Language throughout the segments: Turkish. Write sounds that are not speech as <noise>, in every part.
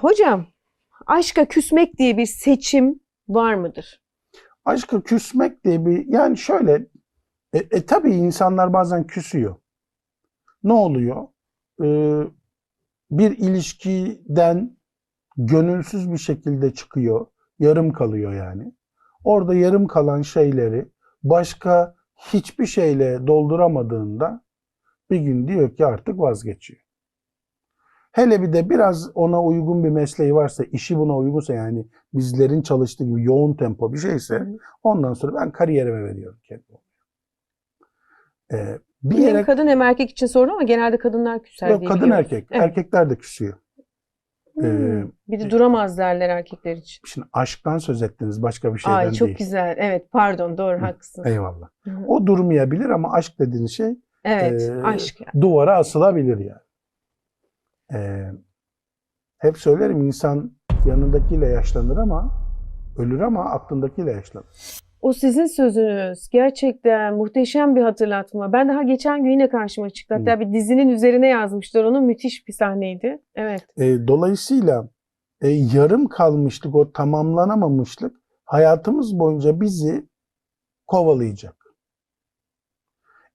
Hocam, aşka küsmek diye bir seçim var mıdır? Aşka küsmek diye bir yani şöyle e, e, tabii insanlar bazen küsüyor. Ne oluyor? Ee, bir ilişkiden gönülsüz bir şekilde çıkıyor. Yarım kalıyor yani. Orada yarım kalan şeyleri başka hiçbir şeyle dolduramadığında bir gün diyor ki artık vazgeçiyor. Hele bir de biraz ona uygun bir mesleği varsa, işi buna uygunsa yani bizlerin çalıştığı gibi yoğun tempo bir şeyse ondan sonra ben kariyerime veriyorum kendimi. Ee, bir Hem yere kadın hem erkek için sorun ama genelde kadınlar küser yok diye kadın biliyorum. erkek. Evet. Erkekler de küsüyor. Hmm. Ee, bir de duramaz derler erkekler için. Şimdi aşktan söz ettiniz başka bir şeyden Ay çok değil. güzel. Evet pardon doğru Hı, haklısın. Eyvallah. Hı. O durmayabilir ama aşk dediğiniz şey Evet Ee, aşk. duvara asılabilir yani. Ee, hep söylerim insan yanındakiyle yaşlanır ama ölür ama aklındakiyle yaşlanır. O sizin sözünüz. Gerçekten muhteşem bir hatırlatma. Ben daha geçen gün yine karşıma çıktı. Hatta bir dizinin üzerine yazmışlar onu. Müthiş bir sahneydi. Evet. E, dolayısıyla e, yarım kalmışlık, o tamamlanamamışlık hayatımız boyunca bizi kovalayacak.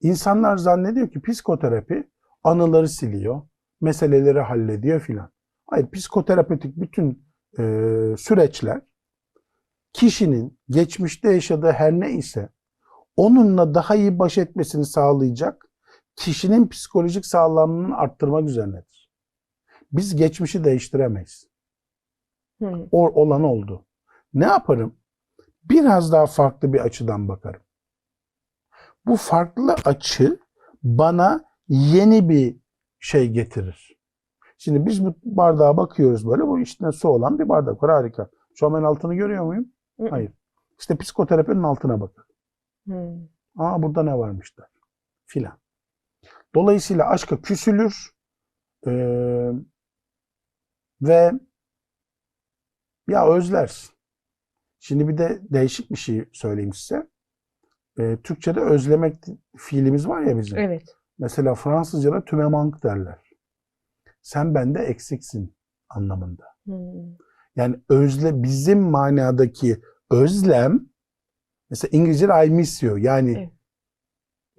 İnsanlar zannediyor ki psikoterapi anıları siliyor, meseleleri hallediyor filan. Hayır, psikoterapötik bütün e, süreçler kişinin geçmişte yaşadığı her ne ise onunla daha iyi baş etmesini sağlayacak kişinin psikolojik sağlamlığını arttırmak üzerinedir. Biz geçmişi değiştiremeyiz. Hı. O olan oldu. Ne yaparım? Biraz daha farklı bir açıdan bakarım. Bu farklı açı bana yeni bir şey getirir. Şimdi biz bu bardağa bakıyoruz böyle. Bu içinde su olan bir bardak var. Harika. Şu an ben altını görüyor muyum? Hı. Hayır. İşte psikoterapinin altına bakın. Hı. Aa burada ne varmış der. Filan. Dolayısıyla aşka küsülür ee, ve ya özlersin. Şimdi bir de değişik bir şey söyleyeyim size. Ee, Türkçe'de özlemek fiilimiz var ya bizim. Evet. Mesela Fransızca'da tümemank derler. Sen bende eksiksin anlamında. Hı. Yani özle bizim manadaki özlem mesela İngilizce'de I miss you. Yani Evet.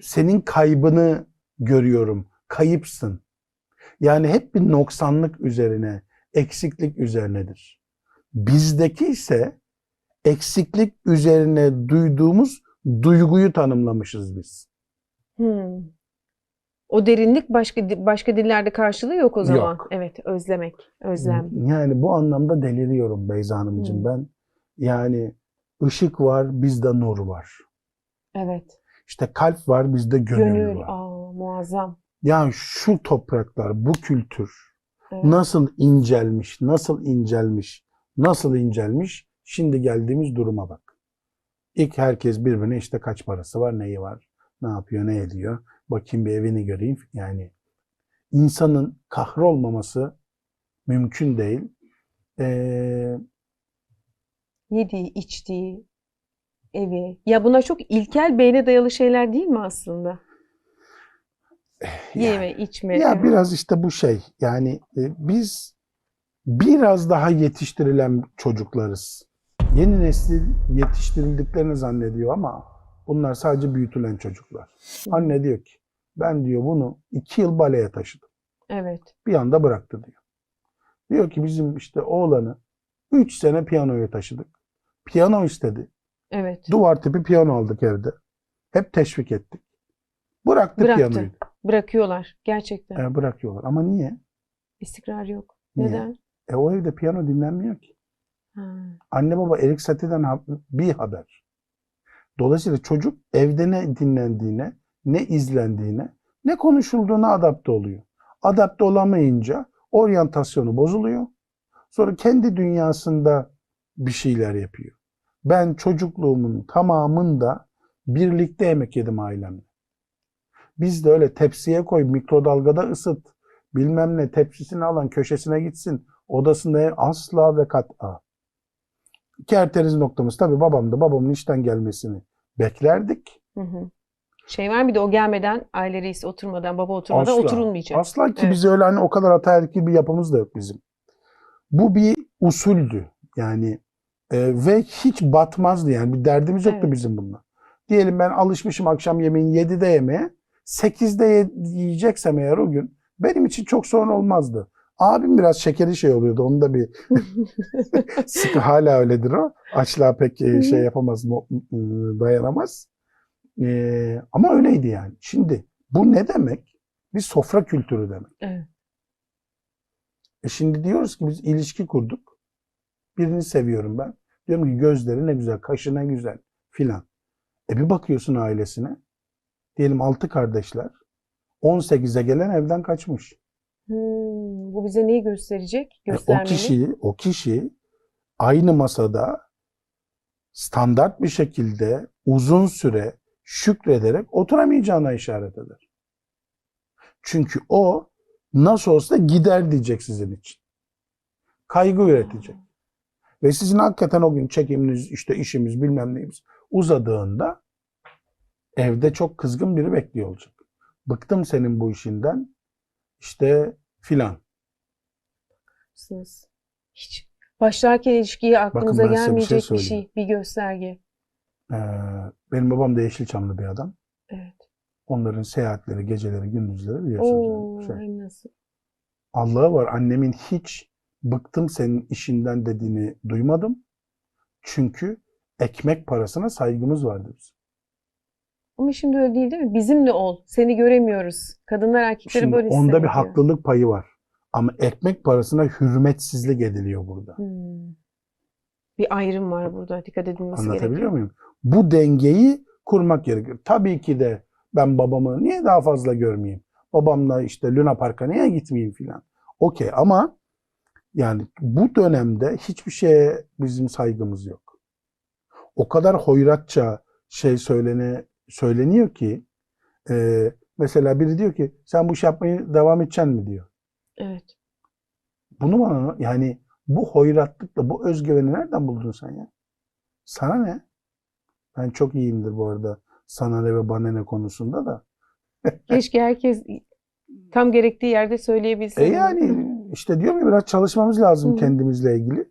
senin kaybını görüyorum. Kayıpsın. Yani hep bir noksanlık üzerine, eksiklik üzerinedir. Bizdeki ise eksiklik üzerine duyduğumuz duyguyu tanımlamışız biz. Hı. O derinlik başka başka dillerde karşılığı yok o zaman. Yok. Evet, özlemek, özlem. Yani bu anlamda deliriyorum Beyza Hanımcığım Hı. ben. Yani ışık var, bizde nur var. Evet. İşte kalp var, bizde gönül, Gönül, var. aa muazzam. Yani şu topraklar, bu kültür Evet. nasıl incelmiş, nasıl incelmiş, nasıl incelmiş şimdi geldiğimiz duruma bak. İlk herkes birbirine işte kaç parası var, neyi var, ne yapıyor, ne ediyor. Bakayım bir evini göreyim. Yani insanın kahrolmaması mümkün değil. Ee, Yediği, içtiği, evi. Ya bunlar çok ilkel beyne dayalı şeyler değil mi aslında? Yeme, içme. Ya evet. biraz işte bu şey yani e, biz biraz daha yetiştirilen çocuklarız. Yeni nesil yetiştirildiklerini zannediyor ama bunlar sadece büyütülen çocuklar. Anne diyor ki ben diyor bunu iki yıl baleye taşıdım. Evet. Bir anda bıraktı diyor. Diyor ki bizim işte oğlanı üç sene piyanoya taşıdık. Piyano istedi. Evet. Duvar tipi piyano aldık evde. Hep teşvik ettik. Bıraktı, Bıraktı. piyanoyu. Bırakıyorlar gerçekten. E, bırakıyorlar. Ama niye? İstikrar yok. Niye? Neden? E o evde piyano dinlenmiyor ki. Ha. Anne baba Erik Satie'den ha- bir haber. Dolayısıyla çocuk evde ne dinlendiğine, ne izlendiğine, ne konuşulduğuna adapte oluyor. Adapte olamayınca oryantasyonu bozuluyor. Sonra kendi dünyasında bir şeyler yapıyor. Ben çocukluğumun tamamında birlikte yemek yedim ailemle. Biz de öyle tepsiye koy, mikrodalgada ısıt, bilmem ne tepsisini alan köşesine gitsin, odasında asla ve kat'a. Kerteriz noktamız tabii babamdı. Babamın işten gelmesini beklerdik. Hı hı. Şey var bir de o gelmeden aile reisi oturmadan baba oturmadan Asla. oturulmayacak. Asla ki Evet. biz öyle hani o kadar ataerkil bir yapımız da yok bizim. Bu bir usuldü. Yani e, ve hiç batmazdı yani. Bir derdimiz yoktu Evet. bizim bununla. Diyelim ben alışmışım akşam yemeğini 7'de yemeye. 8'de ye- yiyeceksem eğer o gün benim için çok sorun olmazdı. Abim biraz şekeri şey oluyordu. Onun da bir <laughs> sıkı hala öyledir o. Açlığa pek e, şey yapamaz, ı, dayanamaz. E, ama öyleydi yani. Şimdi bu ne demek? Bir sofra kültürü demek. Evet. E şimdi diyoruz ki biz ilişki kurduk. Birini seviyorum ben. Diyorum ki gözleri ne güzel, kaşı ne güzel filan. E bir bakıyorsun ailesine. Diyelim altı kardeşler. 18'e gelen evden kaçmış. Hmm, bu bize neyi gösterecek? E, o Göstermeli. kişi, o kişi aynı masada standart bir şekilde uzun süre şükrederek oturamayacağına işaret eder. Çünkü o nasıl olsa gider diyecek sizin için. Kaygı üretecek. Ve sizin hakikaten o gün çekiminiz, işte işimiz bilmem neyimiz uzadığında evde çok kızgın biri bekliyor olacak. Bıktım senin bu işinden işte filan. Haklısınız. Hiç başlarken ilişkiye aklımıza bir şey gelmeyecek bir söyleyeyim. şey, bir gösterge. Ee, benim babam da Yeşilçamlı bir adam. Evet. Onların seyahatleri, geceleri, gündüzleri biliyorsunuz. Oo, yani. Şey. nasıl? Allah'a var annemin hiç bıktım senin işinden dediğini duymadım. Çünkü ekmek parasına saygımız vardı bizim. Ama şimdi öyle değil değil mi? Bizimle ol. Seni göremiyoruz. Kadınlar erkekleri Şimdi böyle onda bir haklılık payı var. Ama ekmek parasına hürmetsizlik ediliyor burada. Hmm. Bir ayrım var burada. Dikkat edilmesi Anlatabiliyor gerekiyor. muyum? Bu dengeyi kurmak gerekiyor. Tabii ki de ben babamı niye daha fazla görmeyeyim? Babamla işte Luna Park'a niye gitmeyeyim filan. Okey ama yani bu dönemde hiçbir şeye bizim saygımız yok. O kadar hoyratça şey söylene, söyleniyor ki e, mesela biri diyor ki sen bu iş yapmayı devam edeceksin mi diyor. Evet. Bunu bana yani bu hoyratlıkla bu özgüveni nereden buldun sen ya? Sana ne? Ben çok iyiyimdir bu arada sana ne ve bana ne konusunda da. <laughs> Keşke herkes tam gerektiği yerde söyleyebilse. E yani işte diyorum ya biraz çalışmamız lazım Hı. kendimizle ilgili.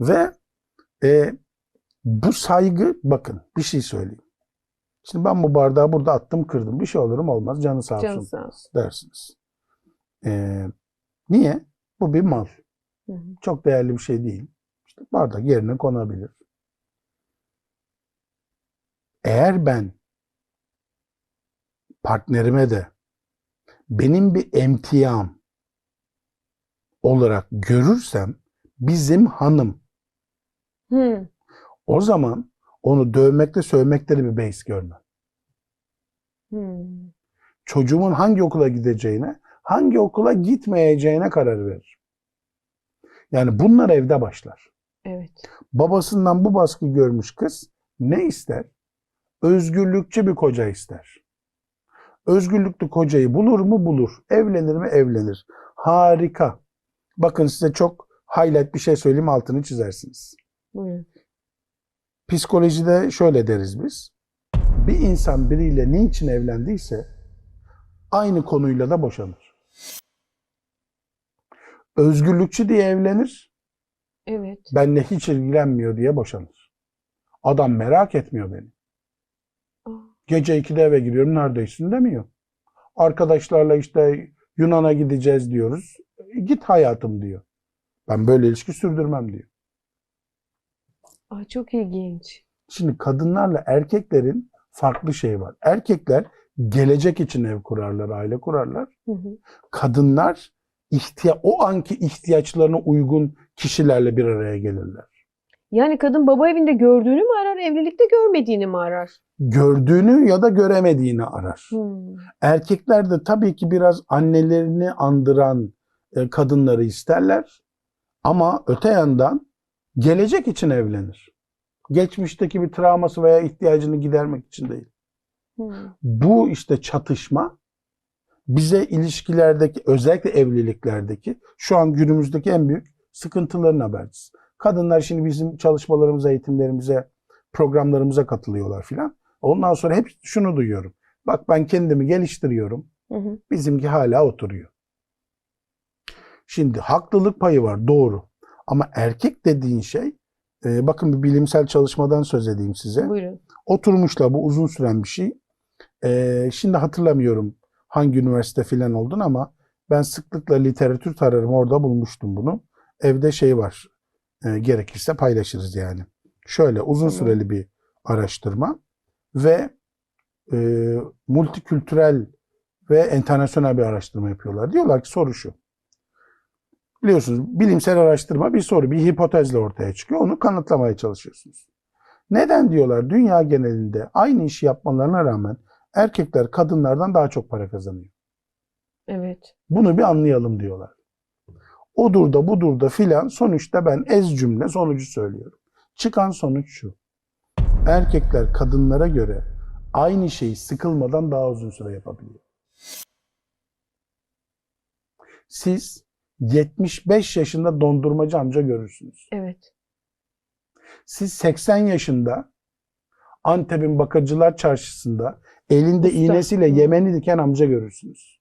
Ve e, bu saygı bakın bir şey söyleyeyim. Şimdi ben bu bardağı burada attım kırdım. Bir şey olurum olmaz canı sağ olsun Canı sağ olsun. dersiniz. E, niye? Bu bir mal. Hı hı. Çok değerli bir şey değil. İşte bardak yerine konabilir. Eğer ben partnerime de benim bir emtiyam olarak görürsem bizim hanım Hı. o zaman onu dövmekte sövmekte de bir beis görmem. Hı. Çocuğumun hangi okula gideceğine, hangi okula gitmeyeceğine karar verir. Yani bunlar evde başlar. Evet. babasından bu baskı görmüş kız ne ister? Özgürlükçü bir koca ister. Özgürlüklü kocayı bulur mu? Bulur. Evlenir mi? Evlenir. Harika. Bakın size çok highlight bir şey söyleyeyim altını çizersiniz. Buyurun. Psikolojide şöyle deriz biz. Bir insan biriyle niçin evlendiyse aynı konuyla da boşanır. Özgürlükçü diye evlenir. Evet. benle hiç ilgilenmiyor diye boşanır. Adam merak etmiyor beni. Aa, Gece 2'de eve giriyorum neredesin demiyor. Arkadaşlarla işte Yunan'a gideceğiz diyoruz. "E, Git hayatım diyor. Ben böyle ilişki sürdürmem diyor. Aa, çok ilginç. Şimdi kadınlarla erkeklerin farklı şey var. Erkekler gelecek için ev kurarlar, aile kurarlar. Hı hı. Kadınlar ihtiya o anki ihtiyaçlarına uygun kişilerle bir araya gelirler. Yani kadın baba evinde gördüğünü mü arar, evlilikte görmediğini mi arar? Gördüğünü ya da göremediğini arar. Hı. Erkekler de tabii ki biraz annelerini andıran e, kadınları isterler. Ama öte yandan gelecek için evlenir. Geçmişteki bir travması veya ihtiyacını gidermek için değil. Hı. Bu işte çatışma bize ilişkilerdeki özellikle evliliklerdeki şu an günümüzdeki en büyük sıkıntıların habercisi. Kadınlar şimdi bizim çalışmalarımıza, eğitimlerimize, programlarımıza katılıyorlar filan. Ondan sonra hep şunu duyuyorum. Bak ben kendimi geliştiriyorum. Hı hı. Bizimki hala oturuyor. Şimdi haklılık payı var doğru. Ama erkek dediğin şey e, bakın bir bilimsel çalışmadan söz edeyim size. Buyurun. Oturmuşlar bu uzun süren bir şey. E, şimdi hatırlamıyorum hangi üniversite filan olduğunu ama ben sıklıkla literatür tararım orada bulmuştum bunu. Evde şey var. e, gerekirse paylaşırız yani. Şöyle uzun Tamam. süreli bir araştırma ve e, multikültürel ve internasyonel bir araştırma yapıyorlar. Diyorlar ki soru şu. Biliyorsunuz bilimsel araştırma bir soru, bir hipotezle ortaya çıkıyor. Onu kanıtlamaya çalışıyorsunuz. Neden diyorlar dünya genelinde aynı işi yapmalarına rağmen erkekler kadınlardan daha çok para kazanıyor. Evet. Bunu bir anlayalım diyorlar. Odur da budur da filan sonuçta ben ez cümle sonucu söylüyorum. Çıkan sonuç şu. Erkekler kadınlara göre aynı şeyi sıkılmadan daha uzun süre yapabiliyor. Siz 75 yaşında dondurmacı amca görürsünüz. Evet. Siz 80 yaşında Antep'in Bakırcılar Çarşısı'nda elinde Usta. iğnesiyle yemeni diken amca görürsünüz.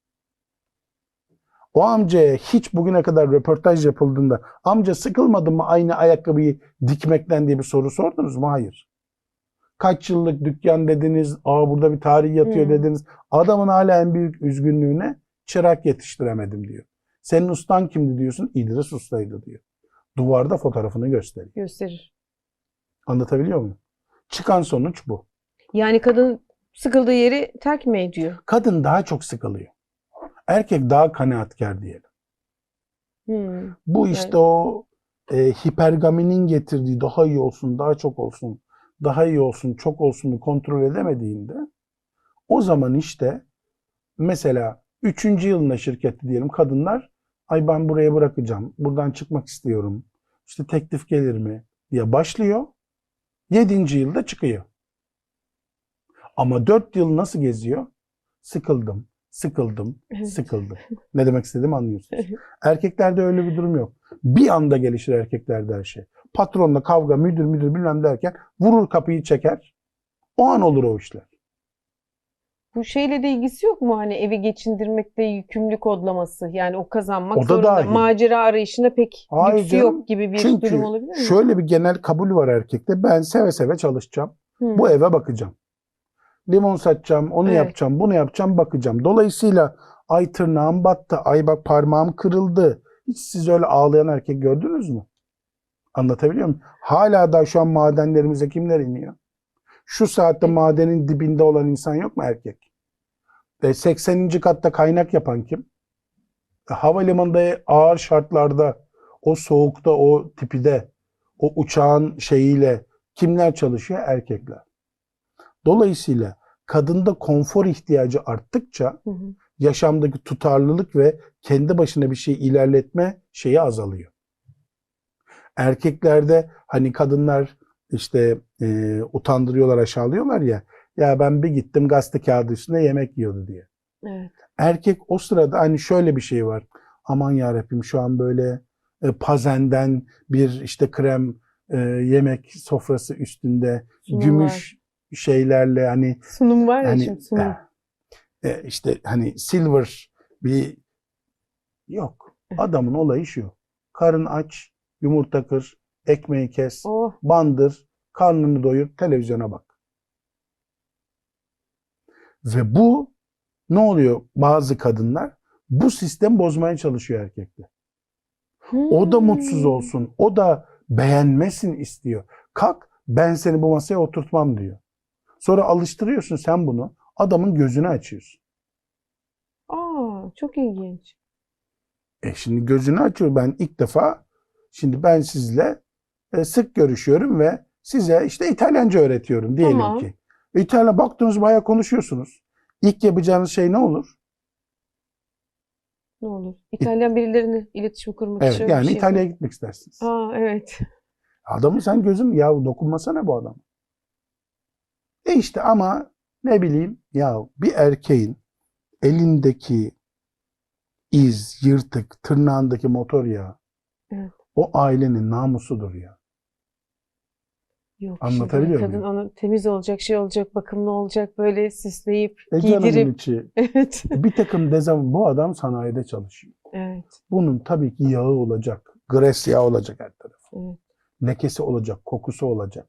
O amcaya hiç bugüne kadar röportaj yapıldığında amca sıkılmadın mı aynı ayakkabıyı dikmekten diye bir soru sordunuz mu? Hayır. Kaç yıllık dükkan dediniz, aa burada bir tarih yatıyor Hı. dediniz. Adamın hala en büyük üzgünlüğüne çırak yetiştiremedim diyor. Senin ustan kimdi diyorsun? İdris Usta'ydı diyor. Duvarda fotoğrafını gösteriyor. Gösterir. Anlatabiliyor muyum? Çıkan sonuç bu. Yani kadın sıkıldığı yeri terk mi ediyor? Kadın daha çok sıkılıyor. Erkek daha kanaatkar diyelim. Hmm. Bu işte o e, hipergaminin getirdiği daha iyi olsun, daha çok olsun, daha iyi olsun, çok olsunu kontrol edemediğinde o zaman işte mesela 3. yılında şirkette diyelim kadınlar ay ben buraya bırakacağım, buradan çıkmak istiyorum, işte teklif gelir mi diye başlıyor. 7. yılda çıkıyor. Ama 4 yıl nasıl geziyor? Sıkıldım, sıkıldım, sıkıldım. Ne demek istediğimi anlıyorsunuz. Erkeklerde öyle bir durum yok. Bir anda gelişir erkeklerde her şey. Patronla kavga, müdür müdür bilmem derken vurur kapıyı çeker. O an olur o işler. Bu şeyle de ilgisi yok mu? Hani evi geçindirmekte yükümlü kodlaması. Yani o kazanmak O da zorunda. dahil. Macera arayışında pek Hayır lüksü canım. yok gibi bir Çünkü durum olabilir mi? şöyle bir genel kabul var erkekte. Ben seve seve çalışacağım. Hmm. Bu eve bakacağım. Limon satacağım, onu Evet. yapacağım, bunu yapacağım, bakacağım. Dolayısıyla ay tırnağım battı, ay bak parmağım kırıldı. Hiç siz öyle ağlayan erkek gördünüz mü? Anlatabiliyor muyum? Hala da şu an madenlerimize kimler iniyor? Şu saatte madenin dibinde olan insan yok mu erkek? E, 80. katta kaynak yapan kim? E, havalimanında ağır şartlarda, o soğukta, o tipide, o uçağın şeyiyle kimler çalışıyor? Erkekler. Dolayısıyla kadında konfor ihtiyacı arttıkça Hı hı. yaşamdaki tutarlılık ve kendi başına bir şey ilerletme şeyi azalıyor. Erkeklerde hani kadınlar işte e, utandırıyorlar, aşağılıyorlar ya. Ya ben bir gittim gazete kağıdı üstünde yemek yiyordu diye. Evet. Erkek o sırada hani şöyle bir şey var. Aman yarabbim şu an böyle e, pazenden bir işte krem e, yemek sofrası üstünde Sunum gümüş şeylerle hani Sunum var ya hani şimdi sunum. e, işte hani silver bir yok. Adamın olayı şu. Karın aç, yumurta kır, ekmeği kes, Oh. bandır, karnını doyur, televizyona bak. Ve bu ne oluyor bazı kadınlar? Bu sistem bozmaya çalışıyor erkekte. O da mutsuz Hmm. olsun. O da beğenmesin istiyor. Kalk ben seni bu masaya oturtmam diyor. Sonra alıştırıyorsun sen bunu. Adamın gözünü açıyorsun. Aa, çok ilginç. E şimdi gözünü açıyor. Ben ilk defa şimdi ben sizle sık görüşüyorum ve size işte İtalyanca öğretiyorum diyelim Tamam. ki. İtalyan baktınız bayağı konuşuyorsunuz. İlk yapacağınız şey ne olur? Ne olur. İtalyan birilerine iletişim kurmak Evet için yani şey İtalya'ya gitmek istersiniz. Aa, evet. Adamı sen gözüm ya dokunmasana bu adam. E işte ama ne bileyim ya bir erkeğin elindeki iz, yırtık, tırnağındaki motor ya Evet. o ailenin namusudur ya. Yok Anlatabiliyor şimdi kadın onu temiz olacak, şey olacak, bakımlı olacak, böyle süsleyip, E giydirip. içi. <laughs> Evet. Bir takım dezam bu adam sanayide çalışıyor. Evet. Bunun tabii ki yağı olacak, Gresya olacak her tarafı. Evet. Lekesi olacak, kokusu olacak.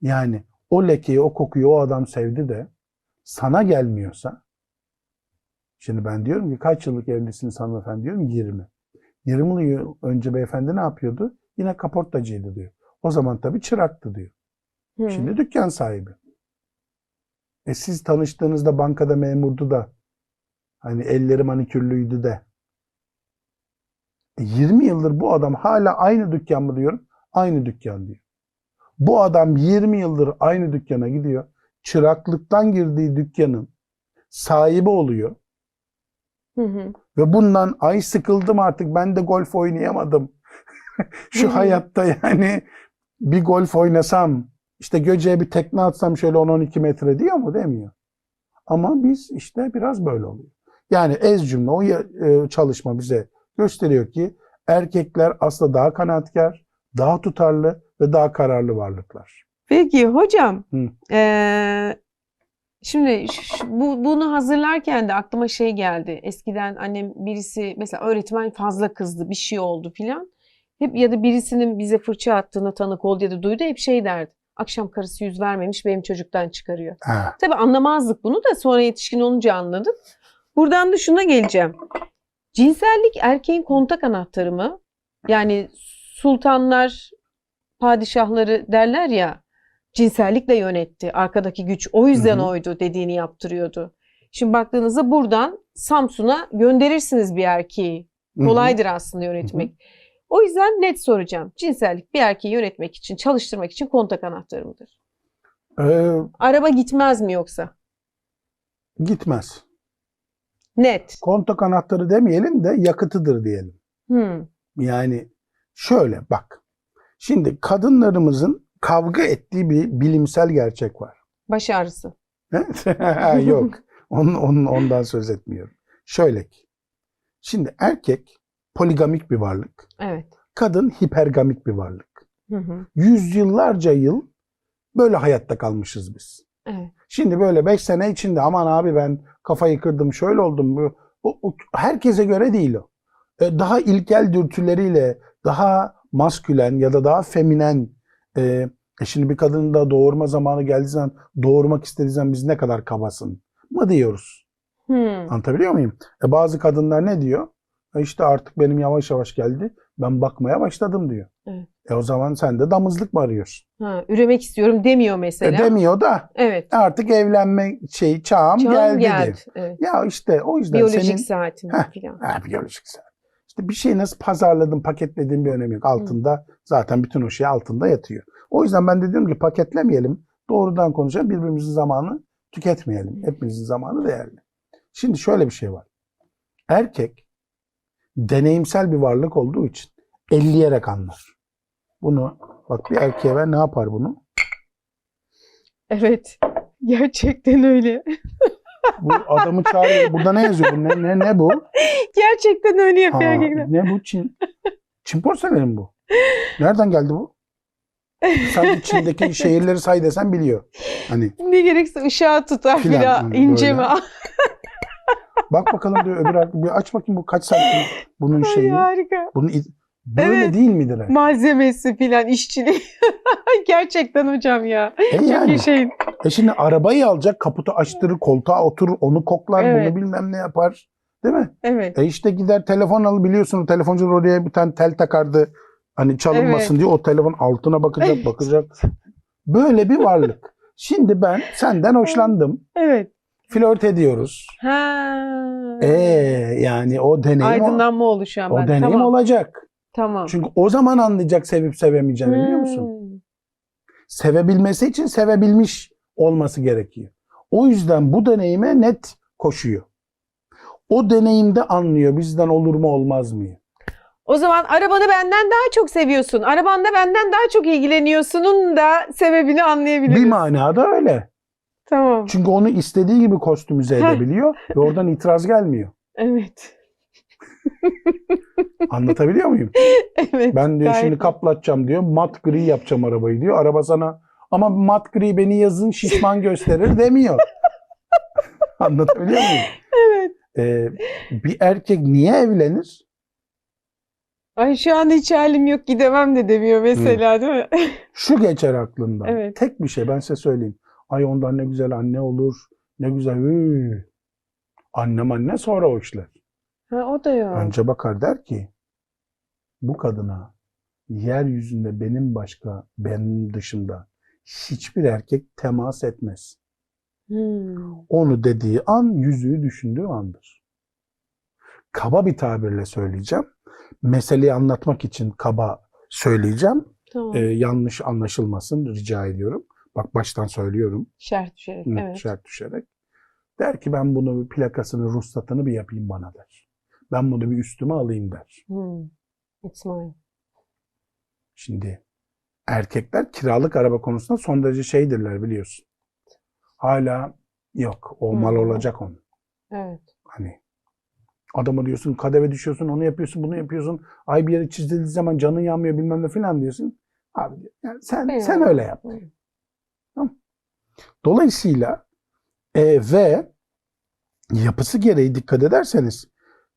Yani o lekeyi, o kokuyu o adam sevdi de sana gelmiyorsa şimdi ben diyorum ki kaç yıllık evlisiniz hanımefendi diyorum 20. 20 yıl önce beyefendi ne yapıyordu? Yine kaportacıydı diyor. O zaman tabii çıraktı diyor. Hı. Şimdi dükkan sahibi. E siz tanıştığınızda bankada memurdu da hani elleri manikürlüydü de. E 20 yıldır bu adam hala aynı dükkan mı diyorum? Aynı dükkan diyor. Bu adam 20 yıldır aynı dükkana gidiyor. Çıraklıktan girdiği dükkanın sahibi oluyor. Hı hı. Ve bundan ay sıkıldım artık ben de golf oynayamadım. <laughs> Şu Hı hı. hayatta yani bir golf oynasam işte Göce'ye bir tekne atsam şöyle 10-12 metre diyor mu? Demiyor. Ama biz işte biraz böyle oluyor. Yani ez cümle o e, çalışma bize gösteriyor ki erkekler aslında daha kanaatkar, daha tutarlı ve daha kararlı varlıklar. Peki hocam, Hı. eee, şimdi ş- ş- bu, bunu hazırlarken de aklıma şey geldi. Eskiden annem birisi mesela öğretmen fazla kızdı, bir şey oldu filan. Hep ya da birisinin bize fırça attığına tanık oldu ya da duydu hep şey derdi. Akşam karısı yüz vermemiş benim çocuktan çıkarıyor. Ha, Tabii anlamazdık bunu da sonra yetişkin olunca anladık. Buradan da şuna geleceğim. Cinsellik erkeğin kontak anahtarı mı? Yani sultanlar, padişahları derler ya cinsellikle yönetti. Arkadaki güç o yüzden Hı hı. oydu dediğini yaptırıyordu. Şimdi baktığınızda buradan Samsun'a gönderirsiniz bir erkeği. Kolaydır aslında yönetmek. O yüzden net soracağım. Cinsellik bir erkeği yönetmek için, çalıştırmak için kontak anahtarı mıdır? Ee, Araba gitmez mi yoksa? gitmez. Net. Kontak anahtarı demeyelim de yakıtıdır diyelim. Hmm. Yani şöyle bak. Şimdi kadınlarımızın kavga ettiği bir bilimsel gerçek var. Baş ağrısı. <laughs> Yok. Onun, onun, ondan söz etmiyorum. Şöyle ki. Şimdi erkek poligamik bir varlık. Evet. Kadın hipergamik bir varlık. Hı hı. Yüzyıllarca yıl böyle hayatta kalmışız biz. Evet. Şimdi böyle 5 sene içinde aman abi ben kafayı kırdım şöyle oldum. Bu, o, o- herkese göre değil o. E, Daha ilkel dürtüleriyle daha maskülen ya da daha feminen e, e şimdi bir kadının da doğurma zamanı geldiği zaman doğurmak istediği zaman biz ne kadar kabasın mı diyoruz. Hmm. Anlatabiliyor muyum? E bazı kadınlar ne diyor? E işte artık benim yavaş yavaş geldi. Ben bakmaya başladım diyor. Evet. E o zaman sen de damızlık mı arıyorsun? Ha, üremek istiyorum demiyor E mesela. demiyor da Evet. artık evlenme şey çağım, Çağım geldi, geldi. Evet. Ya işte o yüzden Biyolojik senin saatim Heh. falan. ha, biyolojik saat. İşte bir şeyi nasıl pazarladın, paketledin bir önemi yok. Altında zaten bütün o şey altında yatıyor. O yüzden ben de diyorum ki paketlemeyelim. Doğrudan konuşalım. Birbirimizin zamanı tüketmeyelim. Hepimizin zamanı değerli. Şimdi şöyle bir şey var. Erkek deneyimsel bir varlık olduğu için elleyerek anlar. Bunu bak bir erkeğe ver ne yapar bunu? Evet. Gerçekten öyle. Bu adamı çağırıyor. Burada ne yazıyor? Bu ne ne ne bu? Gerçekten öyle yapıyor erkekler. ne bu Çin? Çin porseleni mi bu? Nereden geldi bu? Sen içindeki <laughs> şehirleri say desen biliyor. Hani Ne gerekse ışığa tutar Filan, filan. hani ince mi? Bak bakalım diyor öbür bir aç bakayım bu kaç santim bunun şeyi. harika. Bunun böyle Evet. değil midir? he? Malzemesi filan, işçiliği. <laughs> Gerçekten hocam ya. E Çok yani. şey. E şimdi arabayı alacak, kaputu açtırır, koltuğa oturur, onu koklar, Evet. bunu bilmem ne yapar. Değil mi? Evet. E işte gider telefon al biliyorsun telefoncular oraya bir tane tel takardı. Hani çalınmasın Evet. diye o telefon altına bakacak bakacak. Böyle bir varlık. Şimdi ben senden hoşlandım. Evet. Flört ediyoruz. Ha. Ee yani o deneyim Aydınlanma oldu şu an o ben. deneyim tamam. olacak. Tamam. Çünkü o zaman anlayacak sevip sevemeyeceğini biliyor musun? Hmm. Sevebilmesi için sevebilmiş olması gerekiyor. O yüzden bu deneyime net koşuyor. O deneyimde anlıyor bizden olur mu olmaz mı? O zaman arabanı benden daha çok seviyorsun. Arabanda benden daha çok ilgileniyorsunun da sebebini anlayabiliriz. Bir manada öyle. Tamam. Çünkü onu istediği gibi kostümize edebiliyor ve oradan itiraz gelmiyor. Evet. <laughs> Anlatabiliyor muyum? Evet. Ben diyor gayet şimdi kaplatacağım diyor. Mat gri yapacağım arabayı diyor. Araba sana ama mat gri beni yazın şişman gösterir <laughs> demiyor. <laughs> Anlatabiliyor muyum? Evet. Ee, bir erkek niye evlenir? Ay şu an hiç halim yok gidemem de demiyor mesela değil mi? Şu geçer aklından. Evet. Tek bir şey ben size söyleyeyim. Ay ondan ne güzel anne olur. Ne güzel. Hıı. Annem anne sonra o işler. Ha, o da yok. Önce bakar der ki bu kadına yeryüzünde benim başka benim dışında hiçbir erkek temas etmez. Hmm. Onu dediği an yüzüğü düşündüğü andır. Kaba bir tabirle söyleyeceğim. Meseleyi anlatmak için kaba söyleyeceğim. Tamam. Ee, yanlış anlaşılmasın rica ediyorum. Bak baştan söylüyorum. Şerh düşerek. Hı, Evet. şart düşerek. Der ki ben bunu bir plakasını, ruhsatını bir yapayım bana der. Ben bunu bir üstüme alayım der. Hmm. It's mine. Şimdi erkekler kiralık araba konusunda son derece şeydirler biliyorsun. Hala yok. O mal Hı. olacak onun. Evet. Hani adama diyorsun kadeve düşüyorsun onu yapıyorsun bunu yapıyorsun. Ay bir yere çizildiği zaman canın yanmıyor bilmem ne filan diyorsun. Abi yani sen Benim sen öyle yap. Dolayısıyla e, ve yapısı gereği dikkat ederseniz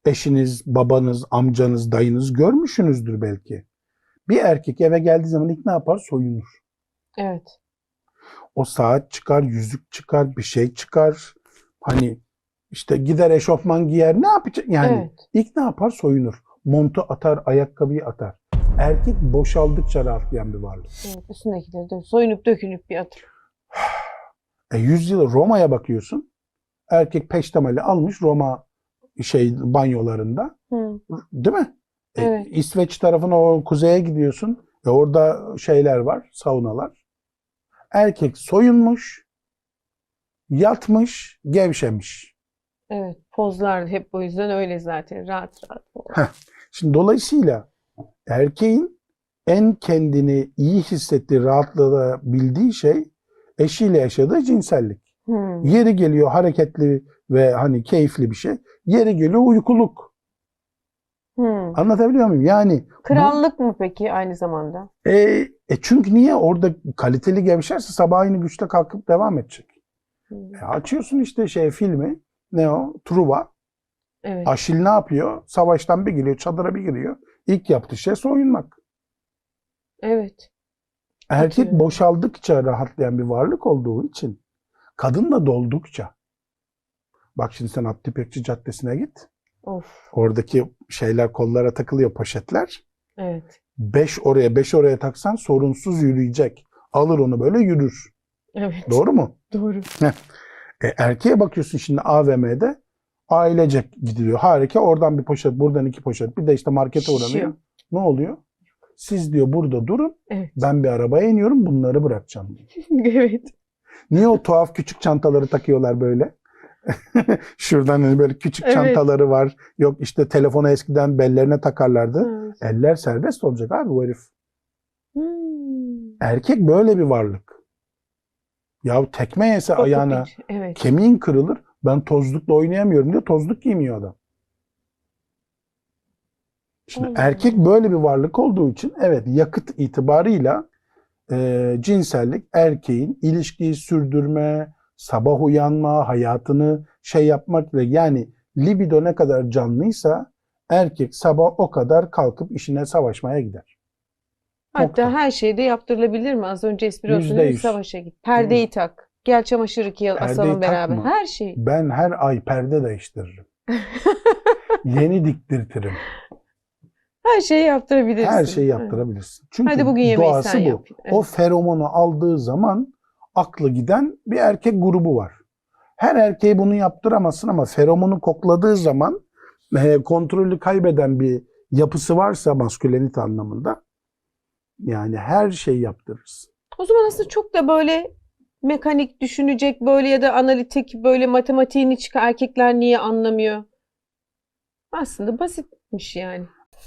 eşiniz, babanız, amcanız, dayınız görmüşsünüzdür belki. Bir erkek eve geldiği zaman ilk ne yapar? Soyunur. Evet. O saat çıkar, yüzük çıkar, bir şey çıkar. Hani işte gider eşofman giyer. Ne yapacak? Yani Evet. ilk ne yapar? Soyunur. Montu atar, ayakkabıyı atar. Erkek boşaldıkça rahatlayan bir varlık. evet. Üstündekileri de soyunup dökünüp bir atır. E, yüzyıl Roma'ya bakıyorsun. Erkek peştemali almış Roma şey banyolarında. Hı. Değil mi? E, Evet. İsveç tarafına o kuzeye gidiyorsun. E, orada şeyler var, saunalar. Erkek soyunmuş, yatmış, gevşemiş. Evet. Pozlar hep o yüzden öyle zaten. Rahat rahat. Şimdi dolayısıyla erkeğin en kendini iyi hissettiği, rahatlayabildiği şey eşiyle yaşadığı cinsellik. Hmm. Yeri geliyor hareketli ve hani keyifli bir şey. Yeri geliyor uykuluk. Hmm. Anlatabiliyor muyum? Yani bu- Krallık mı peki aynı zamanda? e, e çünkü niye orada kaliteli gevşerse sabah aynı güçte kalkıp devam edecek. Hmm. E açıyorsun işte şey filmi ne o? Truva. Evet. Aşil ne yapıyor? Savaştan bir geliyor, çadıra bir giriyor. İlk yaptığı şey soyunmak. Evet. Erkek Katılıyorum. boşaldıkça rahatlayan bir varlık olduğu için kadın da doldukça. Bak şimdi sen Pekçi Caddesi'ne git. Of. Oradaki şeyler kollara takılıyor poşetler. Evet. Beş oraya beş oraya taksan sorunsuz yürüyecek. Alır onu böyle yürür. Evet. Doğru mu? <laughs> Doğru. E, erkeğe bakıyorsun şimdi AVM'de ailecek gidiliyor. Harika oradan bir poşet buradan iki poşet bir de işte markete uğranıyor. Şişiyor. Ne oluyor? Siz diyor burada durun Evet. ben bir arabaya iniyorum bunları bırakacağım. <laughs> evet. Niye o tuhaf küçük çantaları takıyorlar böyle? <laughs> Şuradan hani böyle küçük Evet. çantaları var. Yok işte telefonu eskiden bellerine takarlardı. Evet. Eller serbest olacak abi bu herif. Hmm. Erkek böyle bir varlık. Ya tekme yese ayağına. Evet. kemiğin kırılır. Ben tozlukla oynayamıyorum diyor. Tozluk giymiyor adam. Şimdi Allah erkek böyle bir varlık olduğu için evet yakıt itibarıyla e, cinsellik erkeğin ilişkiyi sürdürme, sabah uyanma, hayatını şey yapmak ve yani libido ne kadar canlıysa erkek sabah o kadar kalkıp işine savaşmaya gider. Hatta Nokta. her şeyde yaptırılabilir mi? Az önce espri olsun savaşa git. Perdeyi tak. Gel çamaşır yıkayalım asalım beraber. takma. Her şey. Ben her ay perde değiştiririm. <laughs> Yeni diktirtirim. Her şeyi yaptırabilirsin. Her şeyi yaptırabilirsin. Çünkü Hadi bugün yemeği doğası sen bu. yap. Evet. O feromonu aldığı zaman aklı giden bir erkek grubu var. Her erkeğe bunu yaptıramazsın ama feromonu kokladığı zaman e, kontrolü kaybeden bir yapısı varsa maskülenite anlamında yani her şeyi yaptırırsın. O zaman aslında çok da böyle mekanik düşünecek böyle ya da analitik böyle matematiğini çıkar erkekler niye anlamıyor? Aslında basitmiş yani.